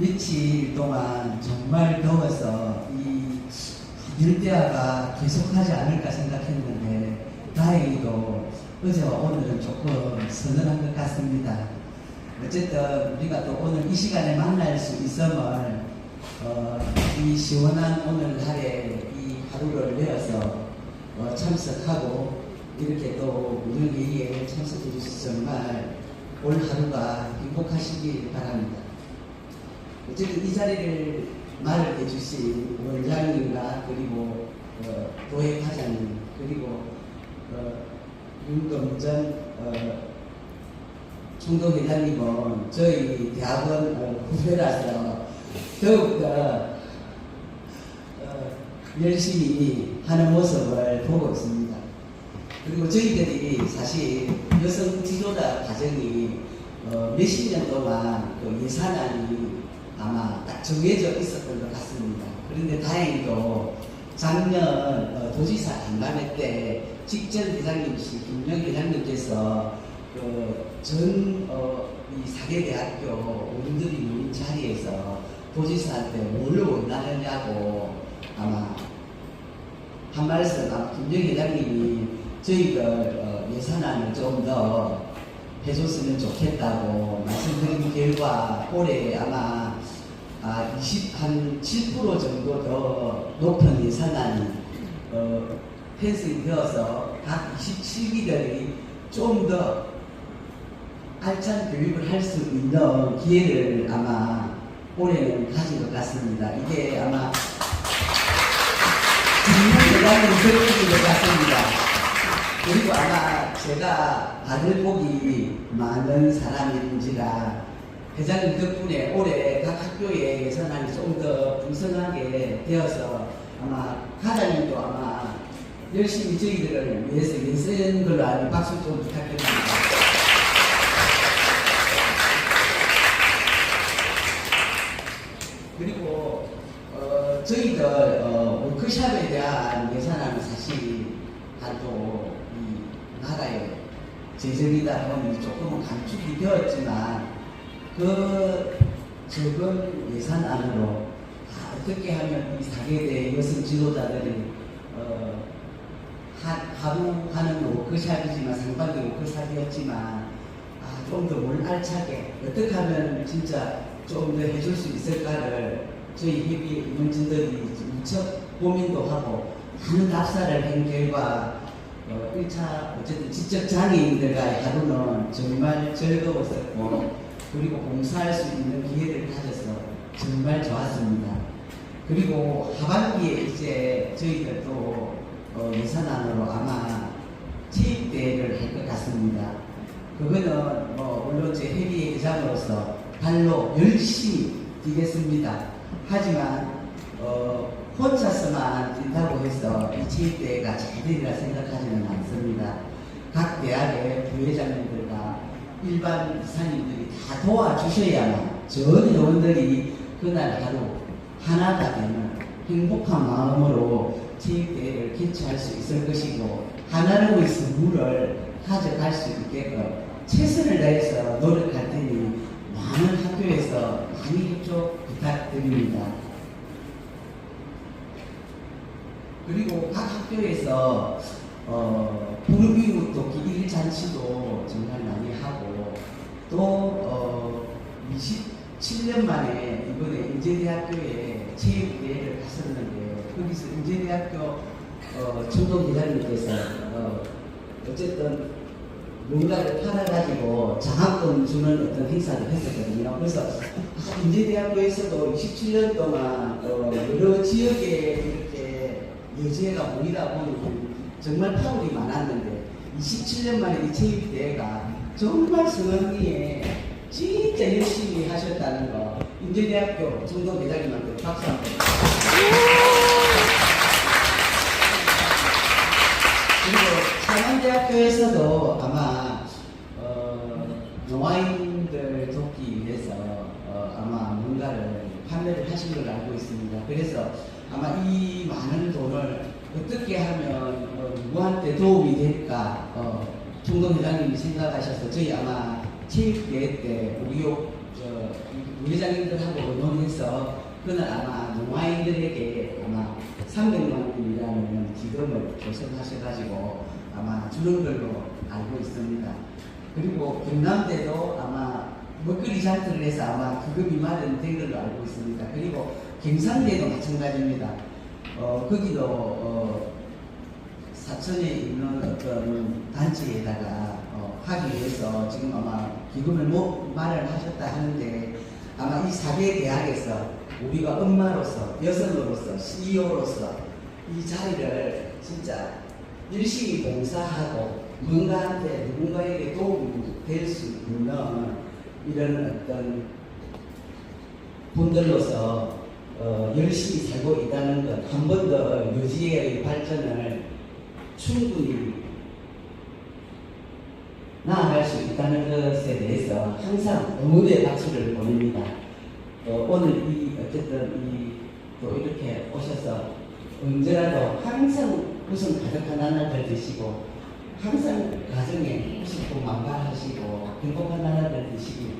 며칠 동안 정말 더워서 이 열대야가 계속하지 않을까 생각했는데 다행히도 어제와 오늘은 조금 서늘한 것 같습니다. 어쨌든 우리가 또 오늘 이 시간에 만날 수 있음을 어, 이 시원한 오늘 날에 이 하루를 내어서 어, 참석하고 이렇게 또 오늘 회의에 참석해 주셔서 정말 올 하루가 행복하시길 바랍니다. 어쨌든 이 자리를 말을 해주신 원장님과 그리고 어, 도회 과장님 그리고 어, 윤검전 어, 총독회장님은 저희 대학원 어, 후배라서 더욱더 어, 열심히 하는 모습을 보고 있습니다. 그리고 저희들이 사실 여성 지도자 과정이 어, 몇십 년 동안 그 예산안이 아마 딱 정해져 있었던 것 같습니다. 그런데 다행히도 작년 어, 도지사 간담회 때 직전 회장님이신 김영 회장님께서 그전 어, 이 사계대학교 어른들이 모인 자리에서 도지사한테 뭘 원하느냐고 아마 한 말씀 아마 김영 회장님이 저희들 어, 예산안을 좀 더 해줬으면 좋겠다고 말씀드린 결과 올해 아마 아, 20, 한7% 정도 더 높은 예산안이 어, 편성이 되어서 각 27기들이 좀 더 알찬 교육을 할 수 있는 기회를 아마 올해는 가진 것 같습니다. 이게 아마 정말 대단한 결정인 것 같습니다. 그리고 아마 제가 아들 복이 많은 사람인지라 회장님 덕분에 올해 각 학교의 예산안이 좀더 풍성하게 되어서 아마 과장님도 아마 열심히 저희들을 위해서 애쓴 걸로 알고 박수 좀 부탁드립니다. 그리고 어, 저희들 어, 워크샵에 대한 예산안은 사실 한또 이 나라의 재정이다 보니 조금은 감축이 되었지만 그 적은 예산 안으로 아, 어떻게 하면 이 사계대 여성 지도자들이 어, 하, 하루 하는 워크샵이지만 상반기 워크샵이었지만 아, 좀더뭘 알차게 어떻게 하면 진짜 좀 더 해줄 수 있을까를 저희 협의 임원진들이 무척 고민도 하고 많은 답사를 한 결과 어, 1차 어쨌든 지적 장애인들과의 하루는 정말 즐거웠었고 그리고 봉사할 수 있는 기회를 가져서 정말 좋았습니다. 그리고 하반기에 이제 저희들도 어, 예산안으로 아마 체육대회를 할 것 같습니다. 그거는 뭐 물론 제 회의 회장으로서 발로 열심히 뛰겠습니다. 하지만 어, 혼자서만 뛴다고 해서 이 체육대회가 잘 되리라 생각하지는 않습니다. 각 대학의 부회장님들과 일반 이사님들이 다 도와주셔야만 전 회원들이 그날 하루 하나가 되는 행복한 마음으로 체육대회를 개최할 수 있을 것이고 하나로의 선물을 가져갈 수 있게끔 최선을 다해서 노력할 테니 많은 학교에서 많이 협조 부탁드립니다. 그리고 각 학교에서 어, 부르비우 또 기일 잔치도 정말 많이 하고 또 어, 27 년 만에 이번에 인제대학교에 체육대회를 갔었는데 거기서 인제대학교 어, 청동 기자님께서 어, 어쨌든 뭔가를 팔아가지고 장학금 주는 어떤 행사를 했었거든요. 그래서 아, 인제대학교에서도 27년 동안 어, 여러 지역에 이렇게 여지가 모이다 보니 정말 파울이 많았는데 27년 만에 이 체육대회가 정말 성황리에 진짜 열심히 하셨다는 거 인제대학교 정동 회장님한테 박수 한번 그리고 창원대학교에서도 아마 어, 노아인들 돕기 위해서 어, 아마 뭔가를 판매를 하신 걸로 알고 있습니다. 그래서 아마 이 많은 돈을 어떻게 하면 어, 누구한테 도움이 될까 어, 총동 회장님이 생각하셔서 저희 아마 체육대회 때 우리 저 부회장님들하고 논의해서 그는 아마 농아인들에게 아마 300만 원이라는 기금을 조성하셔가지고 아마 주는 걸로 알고 있습니다. 그리고 경남대도 아마 먹거리 장터를 해서 아마 그금이 마련된 걸로 알고 있습니다. 그리고 경상대도 마찬가지입니다. 어, 거기도 어, 사천에 있는 어떤 단체에다가 어, 하기 위해서 지금 아마 기금을 못 마련하셨다 하는데 아마 이 사대 대학에서 우리가 엄마로서 여성으로서 CEO로서 이 자리를 진짜 열심히 봉사하고 누군가한테 누군가에게 도움이 될 수 있는 이런 어떤 분들로서 어, 열심히 살고 있다는 것 한 번 더 유지의 발전을 충분히 나아갈 수 있다는 것에 대해서 항상 응원의 박수를 보냅니다. 어, 오늘 이 어쨌든 이 또 이렇게 오셔서 언제라도 항상 무슨 가득한 나날들 드시고 항상 가정에幸福만발하시고 행복한 나날들 드시기